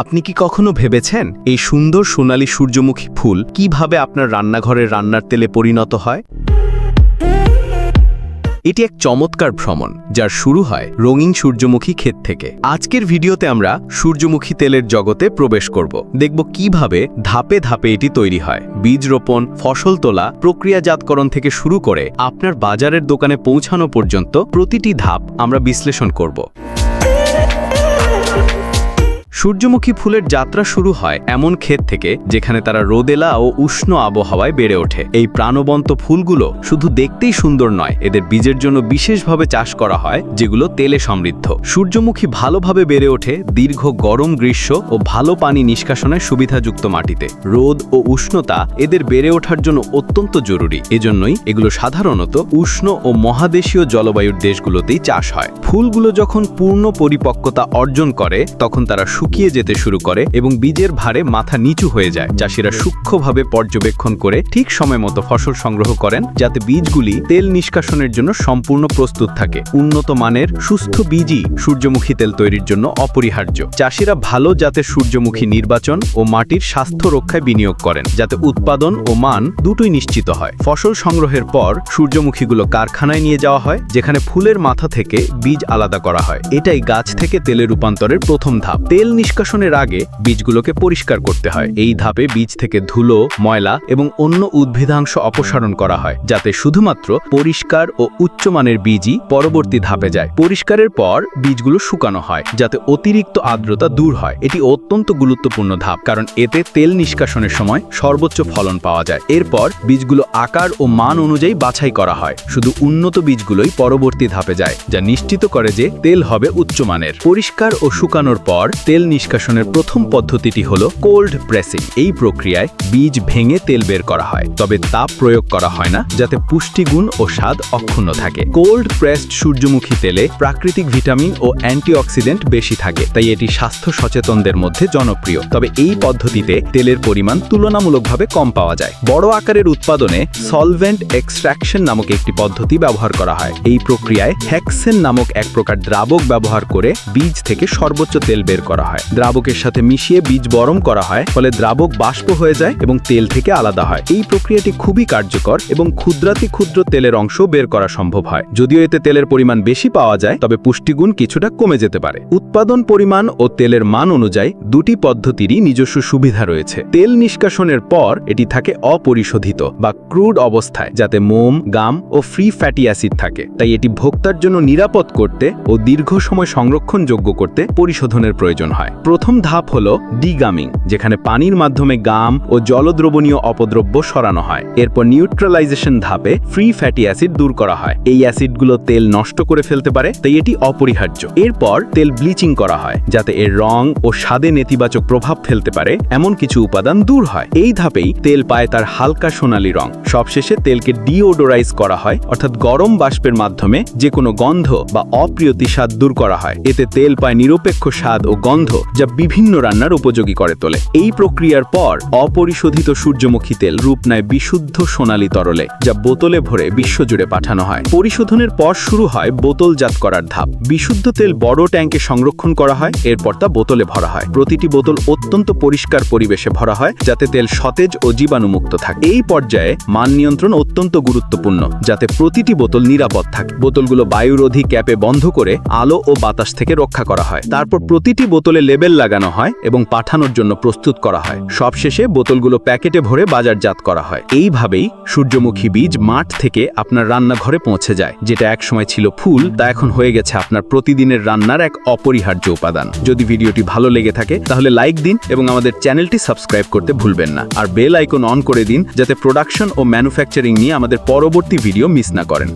আপনি কি কখনো ভেবেছেন এই সুন্দর সোনালী সূর্যমুখী ফুল কীভাবে আপনার রান্নাঘরের রান্নার তেলে পরিণত হয়? এটি এক চমৎকার ভ্রমণ, যার শুরু হয় রঙিন সূর্যমুখী ক্ষেত থেকে। আজকের ভিডিওতে আমরা সূর্যমুখী তেলের জগতে প্রবেশ করব। দেখব কীভাবে ধাপে ধাপে এটি তৈরি হয়। বীজ রোপণ, ফসল তোলা, প্রক্রিয়াজাতকরণ থেকে শুরু করে আপনার বাজারের দোকানে পৌঁছানো পর্যন্ত প্রতিটি ধাপ আমরা বিশ্লেষণ করব। সূর্যমুখী ফুলের যাত্রা শুরু হয় এমন ক্ষেত থেকে যেখানে তারা রোদেলা ও উষ্ণ আবহাওয়ায় বেড়ে ওঠে। এই প্রাণবন্ত ফুলগুলো শুধু দেখতেই সুন্দর নয়, এদের বীজের জন্য বিশেষভাবে চাষ করা হয়, যেগুলো তেলে সমৃদ্ধ। সূর্যমুখী ভালোভাবে বেড়ে ওঠে দীর্ঘ গরম গ্রীষ্ম ও ভালো পানি নিষ্কাশনের সুবিধাযুক্ত মাটিতে। রোদ ও উষ্ণতা এদের বেড়ে ওঠার জন্য অত্যন্ত জরুরি। এজন্যই এগুলো সাধারণত উষ্ণ ও মহাদেশীয় জলবায়ুর দেশগুলোতেই চাষ হয়। ফুলগুলো যখন পূর্ণ পরিপক্কতা অর্জন করে, তখন তারা শুকিয়ে যেতে শুরু করে এবং বীজের ভারে মাথা নিচু হয়ে যায়। চাষিরা সূক্ষ্মভাবে পর্যবেক্ষণ করে ঠিক সময় মতো ফসল সংগ্রহ করেন যাতে বীজগুলি তেল নিষ্কাশনের জন্য সম্পূর্ণ প্রস্তুত থাকে। উন্নত মানের সুস্থ বীজই সূর্যমুখী তেল তৈরির জন্য অপরিহার্য। চাষিরা ভালো জাতের সূর্যমুখী নির্বাচন ও মাটির স্বাস্থ্য রক্ষায় বিনিয়োগ করেন, যাতে উৎপাদন ও মান দুটোই নিশ্চিত হয়। ফসল সংগ্রহের পর সূর্যমুখীগুলো কারখানায় নিয়ে যাওয়া হয়, যেখানে ফুলের মাথা থেকে বীজ আলাদা করা হয়। এটাই গাছ থেকে তেলে রূপান্তরের প্রথম ধাপ। তেল নিষ্কাশনের আগে বীজগুলোকে পরিষ্কার করতে হয়। এই ধাপে বীজ থেকে ধুলো, ময়লা এবং অন্য উদ্ভিদাংশ অপসারণ করা হয়, যাতে শুধুমাত্র পরিষ্কার ও উচ্চমানের বীজই পরবর্তী ধাপে যায়। পরিষ্কারের পর বীজগুলো শুকানো হয়, যাতে অতিরিক্ত আর্দ্রতা দূর হয়। এটি অত্যন্ত গুরুত্বপূর্ণ ধাপ, কারণ এতে তেল নিষ্কাশনের সময় সর্বোচ্চ ফলন পাওয়া যায়। এরপর বীজগুলো আকার ও মান অনুযায়ী বাছাই করা হয়। শুধু উন্নত বীজগুলোই পরবর্তী ধাপে যায়, যা নিশ্চিত করে যে তেল হবে উচ্চমানের পরিষ্কার ও শুকানোর পর তেল নিষ্কাশনের প্রথম পদ্ধতিটি হল কোল্ড প্রেসিং এই প্রক্রিয়ায় বীজ ভেঙে তেল বের করা হয়, তবে তাপ প্রয়োগ করা হয় না, যাতে পুষ্টিগুণ ও স্বাদ অক্ষুণ্ণ থাকে। কোল্ড প্রেসড সূর্যমুখী তেলে প্রাকৃতিক ভিটামিন ও অ্যান্টিঅক্সিডেন্ট বেশি থাকে, তাই এটি স্বাস্থ্য সচেতনদের মধ্যে জনপ্রিয়। তবে এই পদ্ধতিতে তেলের পরিমাণ তুলনামূলকভাবে কম পাওয়া যায়। বড় আকারের উৎপাদনে সলভেন্ট এক্সট্রাকশন নামক একটি পদ্ধতি ব্যবহার করা হয়। এই প্রক্রিয়ায় হ্যাক্সেন নামক এক প্রকার দ্রাবক ব্যবহার করে বীজ থেকে সর্বোচ্চ তেল বের করা হয়। দ্রাবকের সাথে মিশিয়ে বীজ গরম করা হয়, ফলে দ্রাবক বাষ্প হয়ে যায় এবং তেল থেকে আলাদা হয়। এই প্রক্রিয়াটি খুবই কার্যকর এবং ক্ষুদ্রাতি ক্ষুদ্র তেলের অংশ বের করা সম্ভব হয়। যদিও এতে তেলের পরিমাণ বেশি পাওয়া যায়, তবে পুষ্টিগুণ কিছুটা কমে যেতে পারে। উৎপাদন পরিমাণ ও তেলের মান অনুযায়ী দুটি পদ্ধতিরই নিজস্ব সুবিধা রয়েছে। তেল নিষ্কাশনের পর এটি থাকে অপরিশোধিত বা ক্রুড অবস্থায়, যাতে মোম, গাম ও ফ্রি ফ্যাটি অ্যাসিড থাকে। তাই এটি ভোক্তার জন্য নিরাপদ করতে ও দীর্ঘ সময় সংরক্ষণযোগ্য করতে পরিশোধনের প্রয়োজন হয়। প্রথম ধাপ হল ডিগামিং, যেখানে পানির মাধ্যমে গাম ও জলদ্রবণীয় অপদ্রব্য সরানো হয়। এরপর নিউট্রালাইজেশন ধাপে ফ্রি ফ্যাটি অ্যাসিড দূর করা হয়। এই অ্যাসিডগুলো তেল নষ্ট করে ফেলতে পারে, তাই এটি অপরিহার্য। এরপর তেল ব্লিচিং করা হয়, যাতে এর রং ও স্বাদে নেতিবাচক প্রভাব ফেলতে পারে, এমন কিছু উপাদান দূর হয়। এই ধাপেই তেল পায় তার হালকা সোনালী রং। সবশেষে তেলকে ডিওডোরাইজ করা হয়, অর্থাৎ গরম বাষ্পের মাধ্যমে যে কোনো গন্ধ বা অপ্রিয়তি স্বাদ দূর করা হয়। এতে তেল পায় নিরপেক্ষ স্বাদ ও গন্ধ যা বিভিন্ন রান্নার উপযোগী করে তোলে। এই প্রক্রিয়ার পর অপরিশোধিত সূর্যমুখী তেল রূপ নেয় বিশুদ্ধ সোনালী তরলে, যা বোতলে ভরে বিশ্বজুড়ে পাঠানো হয়। পরিশোধনের পর শুরু হয় বোতলজাত করার ধাপ। বিশুদ্ধ তেল বড় ট্যাঙ্কে সংরক্ষণ করা হয়, এরপর তা বোতলে ভরা হয়। প্রতিটি বোতল অত্যন্ত পরিষ্কার পরিবেশে ভরা হয়, যাতে তেল সতেজ ও জীবাণুমুক্ত থাকে। এই পর্যায়ে মান নিয়ন্ত্রণ অত্যন্ত গুরুত্বপূর্ণ, যাতে প্রতিটি বোতল নিরাপদ থাকে। বোতলগুলো বায়ুরোধী ক্যাপে বন্ধ করে আলো ও বাতাস থেকে রক্ষা করা হয়। তারপর প্রতিটি বোতলে লেবেল লাগানো হয় এবং পাঠানোর জন্য প্রস্তুত করা হয়। সবশেষে বোতলগুলো প্যাকেটে ভরে বাজারজাত করা হয়। এইভাবেই সূর্যমুখী বীজ মাঠ থেকে আপনার রান্নাঘরে পৌঁছে যায়, যেটা একসময় ছিল ফুল, তা এখন হয়ে গেছে আপনার প্রতিদিনের রান্নার এক অপরিহার্য উপাদান। যদি ভিডিওটি ভালো লেগে থাকে, তাহলে লাইক দিন এবং আমাদের চ্যানেলটি সাবস্ক্রাইব করতে ভুলবেন না। আর বেল আইকন অন করে দিন, যাতে প্রোডাকশন ও ম্যানুফ্যাকচারিং নিয়ে আমাদের পরবর্তী ভিডিও মিস না করেন।